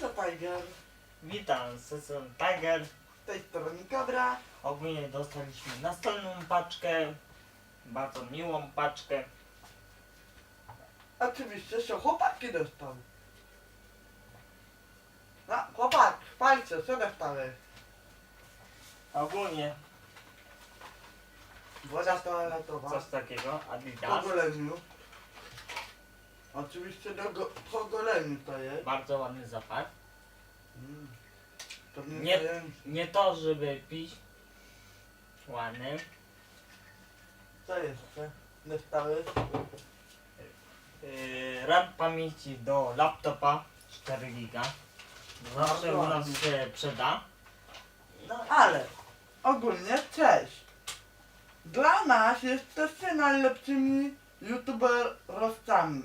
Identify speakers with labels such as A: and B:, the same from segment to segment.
A: Co Tiger?
B: Witam, Sesson Tiger.
A: Z tej strony Kobra.
B: Ogólnie dostaliśmy następną paczkę. Bardzo miłą paczkę.
A: Oczywiście się chłopaki dostały. No, chłopak, palce, co dostały?
B: Ogólnie
A: Woda toaletowa.
B: coś takiego,
A: Po
B: Adidas.
A: goleniu. Oczywiście do go, po goleniu to jest.
B: Bardzo ładny zapach.
A: Mm. To nie,
B: Nie. to, żeby pić. Ładny.
A: Co jeszcze? Dostały?
B: Yy, RAM pamięci do laptopa 4 giga. Zawsze u nas się przyda.
A: No ale ogólnie cześć. Dla nas jesteście najlepszymi youtuberowcami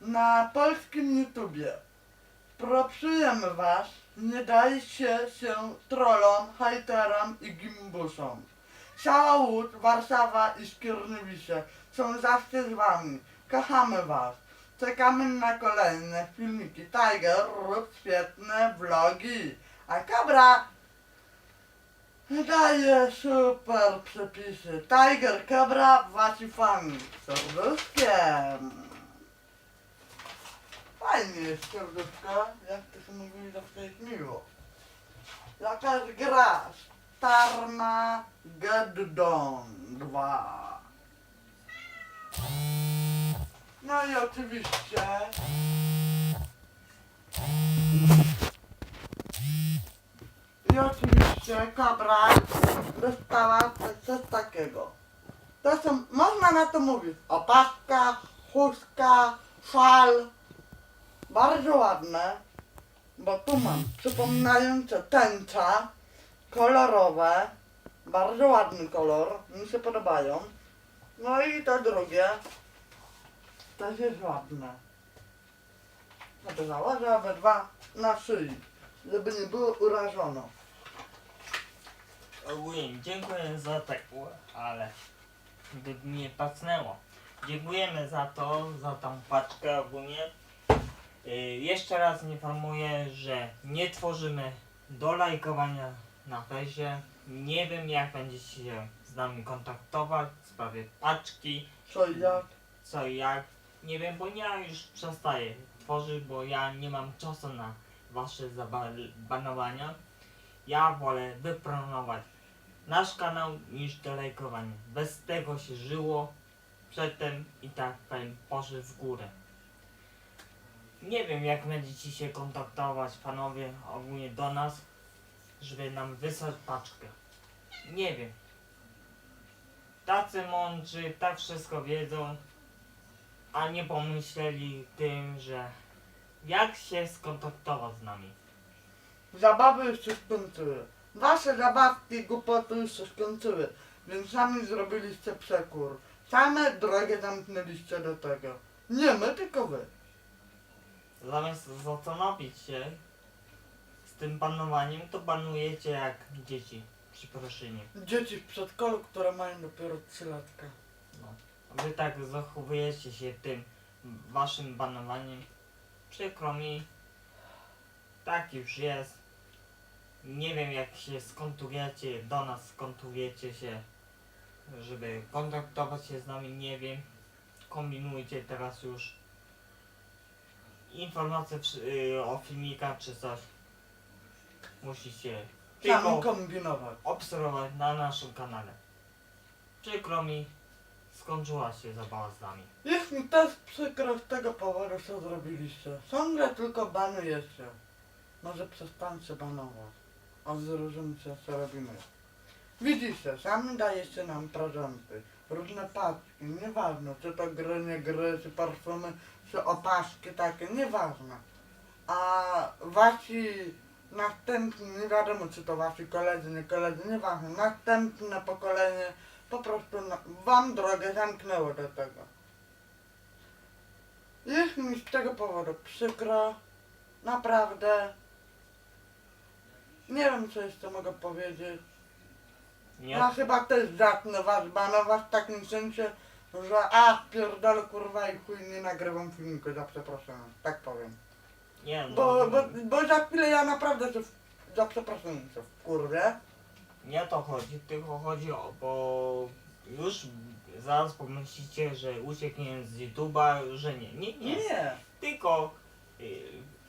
A: na polskim YouTubie. Propsujemy was, nie dajcie się trollom, hejterom i gimbusom. Cała Warszawa i Skierniewice są zawsze z wami. Kochamy was. Czekamy na kolejne filmiki. Tiger rób świetne vlogi. A Kobra daje super przepisy. Tiger, Kobra, wasi fani. Serduszkiem. Fajnie jest serduszko. Jak to się mówi, zawsze jest miło. Jakaś gra. Starma Geddon 2. No i oczywiście I oczywiście Kobra dostała coś takiego. To są, można na to mówić, opaska, chustka, szal. Bardzo ładne, bo tu mam przypominające tęcza, kolorowe, bardzo ładny kolor, mi się podobają. No i to drugie, też jest ładne. No założę obydwa na szyi, żeby nie było urażono.
B: Ogólnie dziękuję za tak, ale gdyby mnie pacnęło. Dziękujemy za to, za tą paczkę ogólnie. Yy, jeszcze raz informuję, że nie tworzymy do lajkowania na fejsie. Nie wiem jak będziecie się z nami kontaktować w sprawie paczki,
A: Co i jak?
B: co i jak. Nie wiem, bo ja już przestaję tworzyć, bo ja nie mam czasu na wasze zabanowania. Ja wolę wypromować nasz kanał niż do lajkowania. Bez tego się żyło przedtem i tak powiem poszły w górę. Nie wiem jak będziecie się kontaktować panowie ogólnie do nas, żeby nam wysłać paczkę. Nie wiem. Tacy mądrzy, tak wszystko wiedzą, a nie pomyśleli tym, że jak się skontaktować z nami.
A: Zabawy już się skończyły. Wasze zabawki, głupoty już się skończyły. Więc sami zrobiliście przekór. Same drogę zamknęliście do tego. Nie my, tylko wy.
B: Zamiast zastanowić się z tym panowaniem, to panujecie jak dzieci przy proszynie.
A: Dzieci w przedszkolu, które mają dopiero 3 latka.
B: No. Wy tak zachowujecie się tym waszym panowaniem. Przykro mi. Tak już jest. Nie wiem jak się skontujecie, do nas skontujecie się, żeby kontaktować się z nami, nie wiem. Kombinujcie teraz już informacje przy- y, o filmikach czy coś. Musicie
A: Sami
B: tylko
A: kombinować.
B: obserwować na naszym kanale. Przykro mi, skończyła się zabawa z nami.
A: Jest mi też przykro z tego powodu, co zrobiliście. Ciągle tylko banujecie. Może przestańcie banować. A zrozumcie, co robimy. Widzicie, sami dajecie nam prezenty. Różne paczki, nieważne, czy to gry, nie gry, czy parfumy, czy opaski takie, nieważne. A wasi następni, nie wiadomo czy to wasi koledzy, nie koledzy, nieważne, następne pokolenie po prostu na, wam drogę zamknęło do tego. Jest mi z tego powodu przykro, naprawdę. Nie wiem co jeszcze mogę powiedzieć.
B: Nie,
A: Ja chyba też zacznę was banować w takim sensie, że a pierdolę kurwa i chuj nie nagrywam filmiku za przeproszeniem, tak powiem.
B: Nie no.
A: Bo, bo, bo za chwilę ja naprawdę się, w- za przeproszeniem się wkurwię.
B: Nie o to chodzi, tylko chodzi o, bo już zaraz pomyślicie, że uciekniemy z YouTube'a, że nie. Nie, nie.
A: Nie.
B: Tylko y,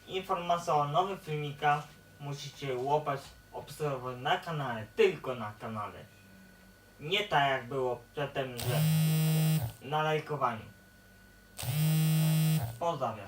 B: informacja o nowych filmikach musicie łapać, obserwować na kanale, tylko na kanale. Nie tak jak było przedtem, że na lajkowaniu. Pozdrawiam.